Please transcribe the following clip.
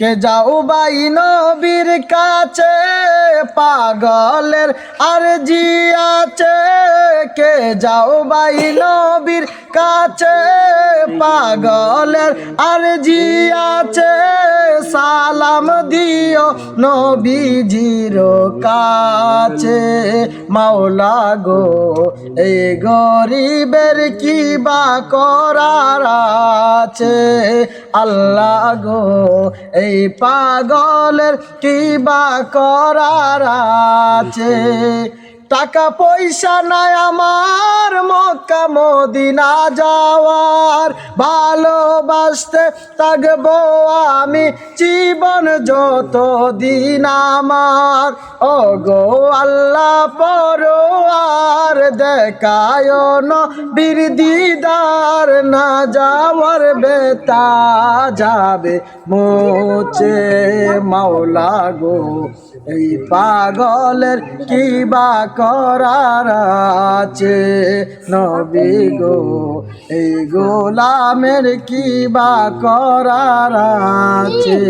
কে যাও বাই নবীর কাছে, পাগলের আর জি আছে। কে যাও বাই নবীর কাছে, পাগলের আর জি আছে। সালাম দিও নবীজির কাছে। মাওলা গো, এই গরিবের কি বা করার আছে। আল্লাহ গো এই পাগলের কি বা করার আছে। টাকা পয়সা নাই আমার। মদিনা যাওয়ার ভালোবাসতে থাকব আমি জীবন যত দিন আমার। ও গো আল্লাহ, পরো আর দেখায় বীর না যাওয়ার বেতা যাবে মোচে মাওলা গো। এই পাগলের কি বা করার আছে নবী। গো। এই গোলামের কি বা করার আছে।